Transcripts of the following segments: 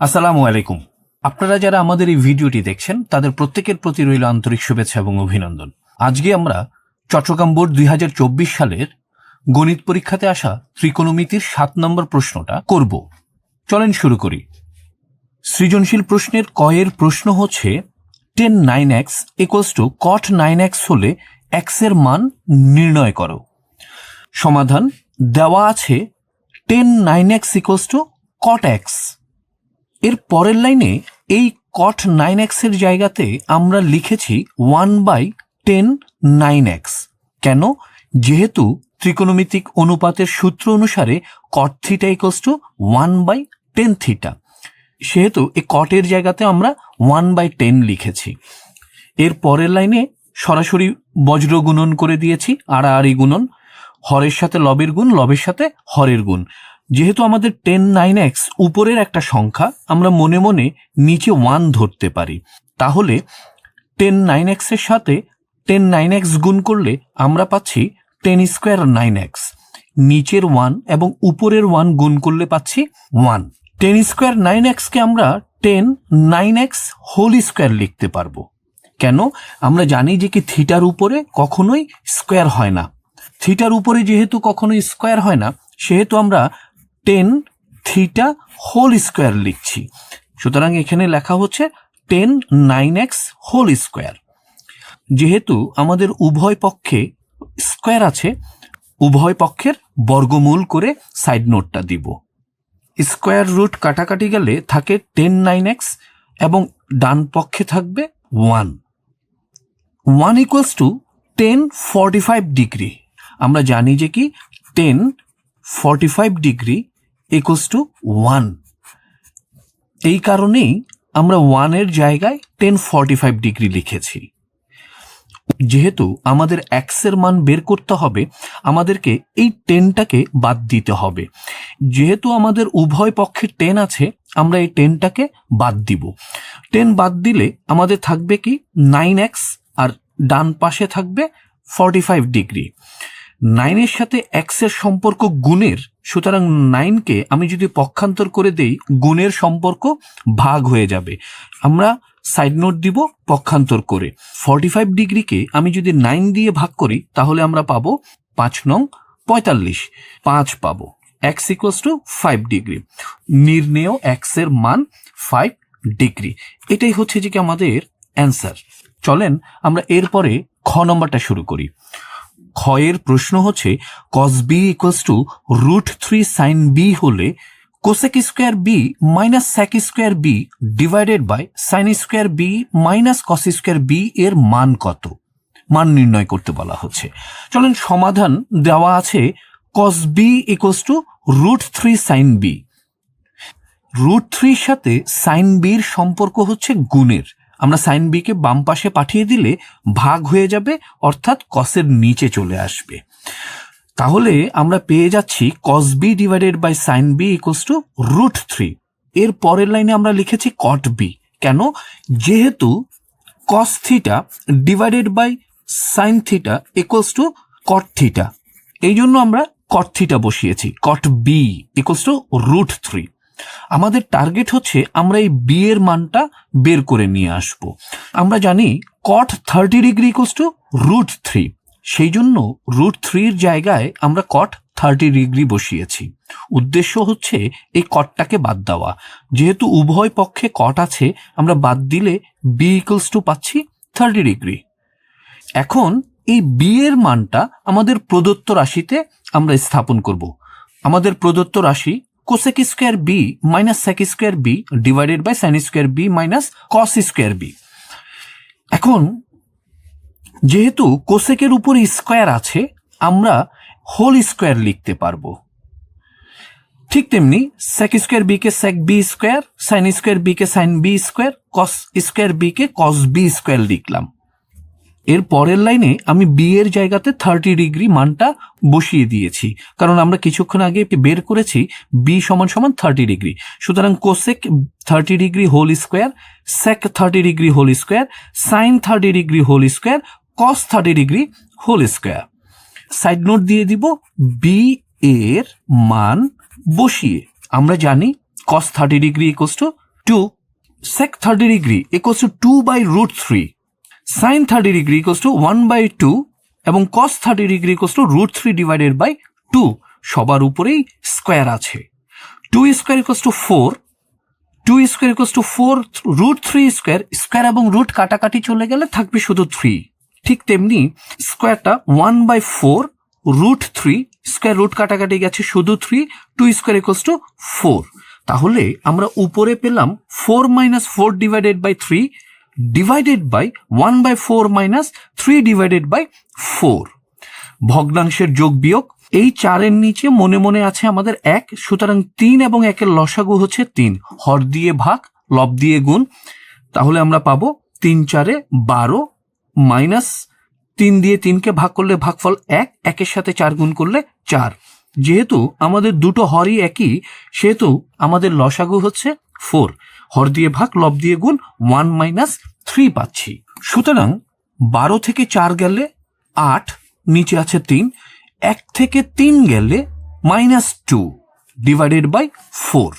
আসসালামু আলাইকুম। আপনারা যারা আমাদের এই ভিডিওটি দেখছেন, তাদের প্রত্যেকের প্রতি রইল আন্তরিক শুভেচ্ছা এবং অভিনন্দন। আজকে আমরা চট্টগ্রাম বোর্ড দুই হাজার চব্বিশ সালের গণিত পরীক্ষাতে আসা ত্রিকোণমিতির সাত নম্বর প্রশ্নটা করব। চলেন শুরু করি। সৃজনশীল প্রশ্নের কয়ের প্রশ্ন হচ্ছে tan nine X equals to cot nine X হলে এক্সের মান নির্ণয় করো। সমাধান দেওয়া আছে tan nine X equals to cot X এর পরের লাইনে এই কট নাইন এক্সের জায়গাতে আমরা লিখেছি one by tan nine X কেন? যেহেতু ত্রিকোণমিতিক অনুপাতের সূত্র অনুসারে cot theta equals to one by tan theta সেহেতু এই কটের জায়গাতে আমরা ওয়ান বাই টেন লিখেছি। এর পরের লাইনে সরাসরি বজ্র গুণন করে দিয়েছি আড়াআড়ি গুণন। হরের সাথে লবের গুণ, লবের সাথে হরের গুণ। যেহেতু আমাদের টেন নাইন এক্স উপরের একটা সংখ্যা, আমরা মনে মনে নিচে ওয়ান ধরতে পারি। তাহলে টেন নাইন এক্সের সাথে টেন নাইন এক্স গুণ করলে আমরা পাচ্ছি টেন স্কোয়ার নাইন এক্স নিচের ওয়ান এবং উপরের ওয়ান গুণ করলে পাচ্ছি ওয়ান টেন স্কোয়ার নাইন এক্সকে আমরা tan nine X whole square লিখতে পারব। কেন? আমরা জানি যে কি থিটার উপরে কখনোই স্কোয়ার হয় না। থিটার উপরে যেহেতু কখনোই স্কোয়ার হয় না, সেহেতু আমরা টেন থিটা হোল স্কোয়ার লিখছি। সুতরাং এখানে লেখা হচ্ছে tan nine X whole square যেহেতু আমাদের উভয় পক্ষে স্কোয়ার আছে, উভয় পক্ষের বর্গমূল করে সাইড নোটটা দিব। স্কোয়ার রুট কাটাকাটি গেলে থাকে টেন নাইন এক্স এবং ডান পক্ষে থাকবে one one equals to tan forty five degree আমরা জানি যে কি tan forty five degree equals to one এই কারণেই আমরা ওয়ানের জায়গায় টেন ফর্টি ফাইভ ডিগ্রি লিখেছি। যেহেতু আমাদের এক্সের মান বের করতে হবে, আমাদেরকে এই টেনটাকে বাদ দিতে হবে। যেহেতু আমাদের উভয় পক্ষে টেন আছে, আমরা এই টেনটাকে বাদ দিব। টেন বাদ দিলে আমাদের থাকবে কি নাইন এক্স আর ডান পাশে থাকবে ফর্টি ফাইভ ডিগ্রি নাইনের সাথে এক্সের সম্পর্ক গুণের, সুতরাং নাইনকে আমি যদি পক্ষান্তর করে দেই, গুণের সম্পর্ক ভাগ হয়ে যাবে। আমরা সাইড নোট দিব পক্ষান্তর করে। ফর্টি ফাইভ ডিগ্রিকে আমি যদি নাইন দিয়ে ভাগ করি, তাহলে আমরা পাবো পাঁচ নং পঁয়তাল্লিশ। পাঁচ পাবো। X equals to five degree. নির্ণেয় এক্সের মান ফাইভ ডিগ্রি। এটাই হচ্ছে যে কি আমাদের অ্যান্সার। চলেন আমরা এরপরে খ নম্বরটা শুরু করি। ক্ষয়ের প্রশ্ন হচ্ছে cos B equals to root three sine B হলে cosec square B minus sec square B divided by sine square B minus cos square B এর মান কত? মান নির্ণয় করতে বলা হচ্ছে। চলেন সমাধান দেওয়া আছে cos B equals to root three sine B root থ্রির সাথে সাইন বির সম্পর্ক হচ্ছে গুণের। আমরা সাইন বিকে বাম পাশে পাঠিয়ে দিলে ভাগ হয়ে যাবে, অর্থাৎ কসের নিচে চলে আসবে। তাহলে আমরা পেয়ে যাচ্ছি cos B divided by sine B equals to root three এর পরের লাইনে আমরা লিখেছি কট বি কেন? যেহেতু cos theta divided by sine theta equals to cot theta এই জন্য আমরা কট থিটা বসিয়েছি। Cot B equals to root three আমাদের টার্গেট হচ্ছে আমরা এই বি এর মানটা বের করে নিয়ে আসব। আমরা জানি cot thirty degree equals to root three সেই জন্য রুট থ্রির জায়গায় আমরা কট থার্টি ডিগ্রি বসিয়েছি। উদ্দেশ্য হচ্ছে এই কটটাকে বাদ দেওয়া। যেহেতু উভয় পক্ষে কট আছে, আমরা বাদ দিলে বি ইকুয়ালস টু পাচ্ছি থার্টি ডিগ্রি এখন এই বি এর মানটা আমাদের প্রদত্ত রাশিতে আমরা স্থাপন করব। আমাদের প্রদত্ত রাশি cosec square B minus sec square B divided by sine square B minus cos square B এখন, যেহেতু কোসেকের উপর স্কোয়ার আছে, আমরা হোল স্কোয়ার লিখতে পারব। ঠিক তেমনি সেক স্কোয়ার বি কে sec B square sine square B কে sine B square cos square B কে cos B square লিখলাম। এর পরের লাইনে আমি বি এর জায়গাতে থার্টি ডিগ্রি মানটা বসিয়ে দিয়েছি। কারণ আমরা কিছুক্ষণ আগে বের করেছি বি সমান সমান থার্টি ডিগ্রি সুতরাং cosec thirty degree whole square sec thirty degree whole square sine thirty degree whole square cos thirty degree whole square side note দিয়ে দিব বি এর মান বসিয়ে। আমরা জানি cos thirty degree equals to two sec 30 degree equals to 2 by root 3 sin 30 degree equals to 1 by 2 এবং cos 30 degree equals to root 3 divided by 2 সবার উপরেই স্কোয়ার আছে। 2 square equals to 4 2 square equals to 4 root 3 square square এবং root কাটাকাটি চলে গেলে থাকবে শুধু 3 ঠিক তেমনি স্কোয়ারটা 1 বাই 4 রুট 3 স্কোয়ার রুট কাটাকাটি গেছে শুধু 3 2 স্কোয়ার equals to 4 তাহলে আমরা উপরে পেলাম four minus four divided by three divided by one by four minus three divided by four ভগ্নাংশের যোগ বিয়োগ, এই চারের নিচে মনে মনে আছে আমাদের এক, সুতরাং তিন এবং একের লসাগু হচ্ছে তিন। হর দিয়ে ভাগ, লব দিয়ে গুণ। তাহলে আমরা পাবো তিন চারে বারো মাইনাস তিন দিয়ে তিনকে ভাগ করলে ভাগফল এক, একের সাথে চার গুণ করলে চার। যেহেতু আমাদের দুটো হরই একই, সেহেতু আমাদের লসাগু হচ্ছে ফোর। হর দিয়ে ভাগ, লব দিয়ে গুণ, ওয়ান মাইনাস থ্রি পাচ্ছি। সুতরাং বারো থেকে চার গেলে আট, নিচে আছে তিন, এক থেকে তিন গেলে minus two, divided by four.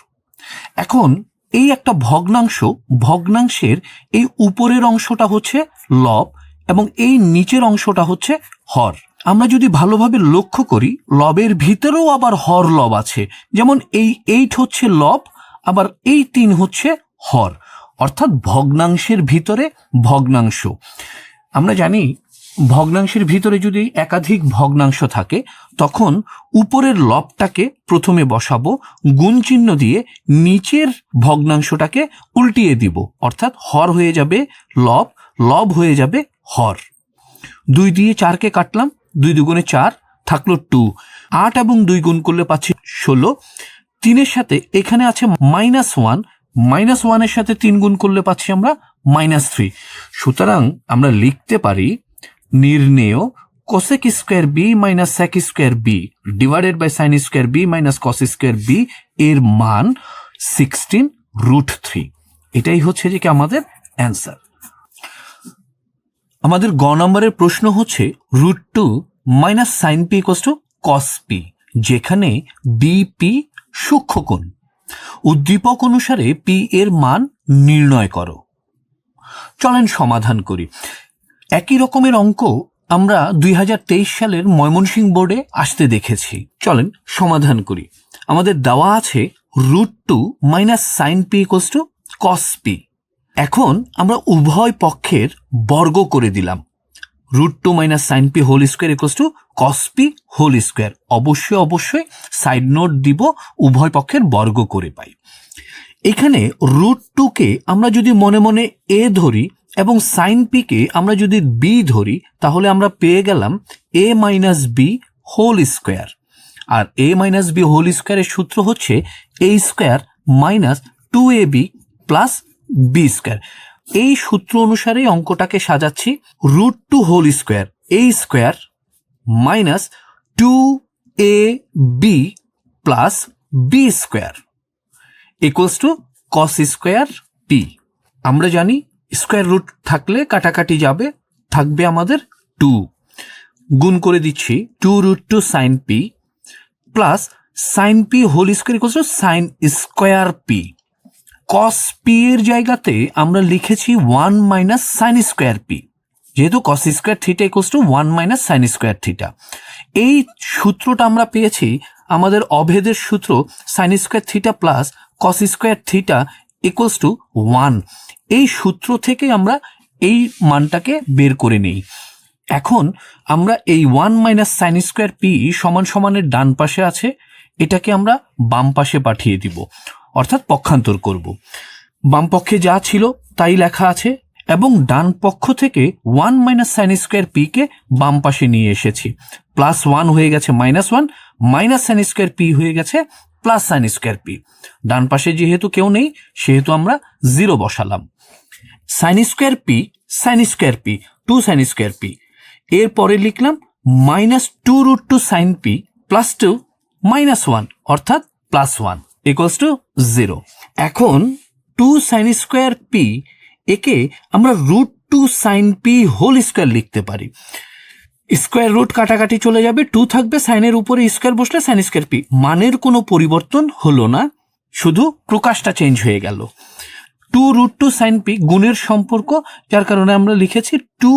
এখন এই একটা ভগ্নাংশ, ভগ্নাংশের এই উপরের অংশটা হচ্ছে লব এবং এই নিচের অংশটা হচ্ছে হর। আমরা যদি ভালোভাবে লক্ষ্য করি, লবের ভিতরেও আবার হর লব আছে। যেমন এই এইট হচ্ছে লব আবার এই তিন হচ্ছে হর, অর্থাৎ ভগ্নাংশের ভিতরে ভগ্নাংশ। আমরা জানি ভগ্নাংশের ভিতরে যদি একাধিক ভগ্নাংশ থাকে, তখন উপরের লবটাকে প্রথমে বসাবো, গুণ চিহ্ন দিয়ে নিচের ভগ্নাংশটাকে উল্টিয়ে দিব, অর্থাৎ হর হয়ে যাবে লব লব হয়ে যাবে হর। দুই দিয়ে চারকে কাটলাম, দুই দুগুণে চার থাকল টু। আট এবং দুই গুণ করলে পাচ্ছি ষোলো। তিনের সাথে এখানে আছে মাইনাস ওয়ান মাইনাস ওয়ানের সাথে তিন গুণ করলে পাচ্ছি আমরা মাইনাস থ্রি সুতরাং আমরা লিখতে পারি নির্ণেয় cosec square B minus sec square B divided by sine square B minus cos square B এর মান সিক্সটিন রুট থ্রি এটাই হচ্ছে যে কি আমাদের অ্যান্সার আমাদের গ নম্বরের প্রশ্ন হচ্ছে root two minus sine P equals to cos P যেখানে বিপি সূক্ষ্মকোণ উদ্দীপক অনুসারে পি এর মান নির্ণয় করো। চলেন সমাধান করি। একই রকমের অঙ্ক আমরা দুই হাজার তেইশ সালের ময়মনসিংহ বোর্ডে আসতে দেখেছি। চলেন সমাধান করি। আমাদের দেওয়া আছে root two minus sine P equals to cos P. এখন আমরা উভয় পক্ষের বর্গ করে দিলাম। Root two minus sine P whole square equals to cos P whole square অবশ্যই অবশ্যই সাইড নোট দিব, উভয় পক্ষের বর্গ করে পাই। এখানে রুট টুকে আমরা যদি মনে মনে এ ধরি এবং সাইন পিকে আমরা যদি বি ধরি, তাহলে আমরা পেয়ে গেলাম A minus B whole square R A minus B whole স্কোয়ারের সূত্র হচ্ছে A square minus two A B plus B square এই সূত্র অনুসারে অঙ্কটাকে সাজাচ্ছি root two whole square, A square minus two A B plus B square equals to cos square P আমরা জানি square root থাকলে কাটাকাটি যাবে, থাকবে আমাদের টু। গুণ করে দিচ্ছি two root two sine P plus sine P whole square equals to sine square P cos P এর জায়গাতে আমরা লিখেছি one minus sine square P যেহেতু cos square theta equals to one minus sine square theta এই সূত্রটা আমরা পেয়েছি, আমাদের অভেদের সূত্র sine square theta plus cos square theta equals to one এই সূত্র থেকে আমরা এই মানটাকে বের করে নেই। এখন আমরা এই one minus sine square P সমান সমানের ডান পাশে আছে, এটাকে আমরা বাম পাশে পাঠিয়ে দিব। অর্থাৎ পক্ষান্তর করব। বাম পক্ষে যা ছিল, তাই লেখা আছে, এবং ডান পক্ষ থেকে one minus sine square P কে বাম পাশে নিয়ে এসেছি। প্লাস ওয়ান হয়ে গেছে minus one, minus sine square P হয়ে গেছে প্লাস সাইন স্কোয়ার পি। ডান পাশে যেহেতু কেউ নেই, সেহেতু আমরা জিরো বসালাম। Sine square P, sine square P, two sine square P. এরপরে লিখলাম minus two root two sine P plus two minus one, অর্থাৎ plus one. Equals to zero এখন টু সাইন স্কোয়ার পি একে আমরা root two sine P whole square লিখতে পারি। Square root কাটাকাটি চলে যাবে টু থাকবে সাইনের উপরে স্কোয়ার বসলে সাইন স্কোয়ার পি মানের কোনো পরিবর্তন হলো না, শুধু প্রকাশটা চেঞ্জ হয়ে গেল। Two root two sine P গুণের সম্পর্ক, যার কারণে আমরা লিখেছি two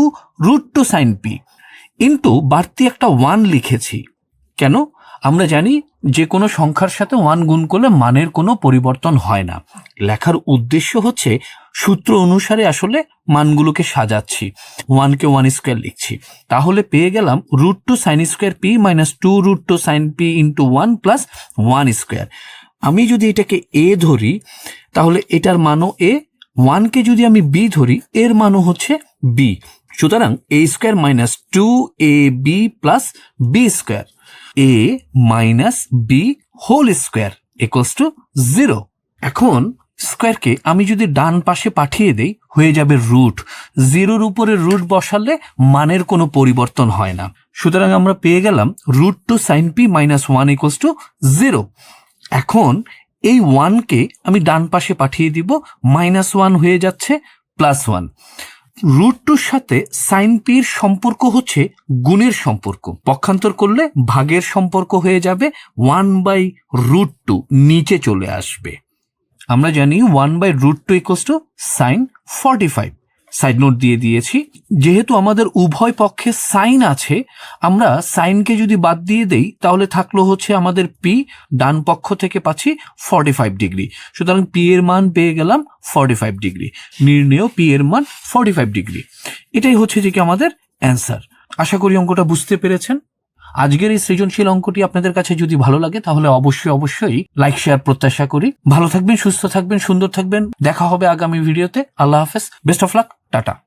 root two sine P into বাড়তি একটা ওয়ান লিখেছি। কেন? আমরা জানি যে কোনো সংখ্যার সাথে ওয়ান গুণ করলে মানের কোনো পরিবর্তন হয় না। লেখার উদ্দেশ্য হচ্ছে সূত্র অনুসারে আসলে মানগুলোকে সাজাচ্ছি ওয়ানকে ওয়ান স্কোয়ার লিখছি। তাহলে পেয়ে গেলাম root two sine square P minus two root two sine P into one plus one square. আমি যদি এটাকে এ ধরি, তাহলে এটার মানও এ ওয়ানকে যদি আমি বি ধরি, এর মানও হচ্ছে বি। সুতরাং A square minus two A B plus B square. A minus B whole square equals to zero এখন স্কোয়ারকে আমি যদি ডান পাশে পাঠিয়ে দেই, হয়ে যাবে রুট জিরোর উপরে রুট বসালে মানের কোনো পরিবর্তন হয় না। সুতরাং আমরা পেয়ে গেলাম root two sine P minus one equals to zero এখন এই ওয়ানকে আমি ডান পাশে পাঠিয়ে দিব মাইনাস ওয়ান হয়ে যাচ্ছে প্লাস ওয়ান রুট টুর সাথে সাইন পির সম্পর্ক হচ্ছে গুণের সম্পর্ক। পক্ষান্তর করলে ভাগের সম্পর্ক হয়ে যাবে ওয়ান বাই রুট টু, নিচে চলে আসবে। আমরা জানি one by root two equals to sine forty five. Side note দিয়ে দিয়েছি। যেহেতু আমাদের উভয় পক্ষে সাইন আছে, আমরা সাইনকে যদি বাদ দিয়ে দেই, তাহলে থাকল হচ্ছে আমাদের পি ডান পক্ষ থেকে পাচ্ছি ফর্টি ফাইভ ডিগ্রি সুতরাং পি এর মান পেয়ে গেলাম ফর্টি ফাইভ ডিগ্রি নির্ণেয় পি এর মান ফর্টি ফাইভ ডিগ্রি এটাই হচ্ছে যে কি আমাদের অ্যান্সার আশা করি অঙ্কটা বুঝতে পেরেছেন। আজকের এই সৃজনশীল অঙ্কটি আপনাদের কাছে যদি ভালো লাগে, তাহলে অবশ্যই অবশ্যই লাইক শেয়ার প্রত্যাশা করি। ভালো থাকবেন, সুস্থ থাকবেন, সুন্দর থাকবেন। দেখা হবে আগামী ভিডিওতে। আল্লাহ হাফেজ। Best of luck tata.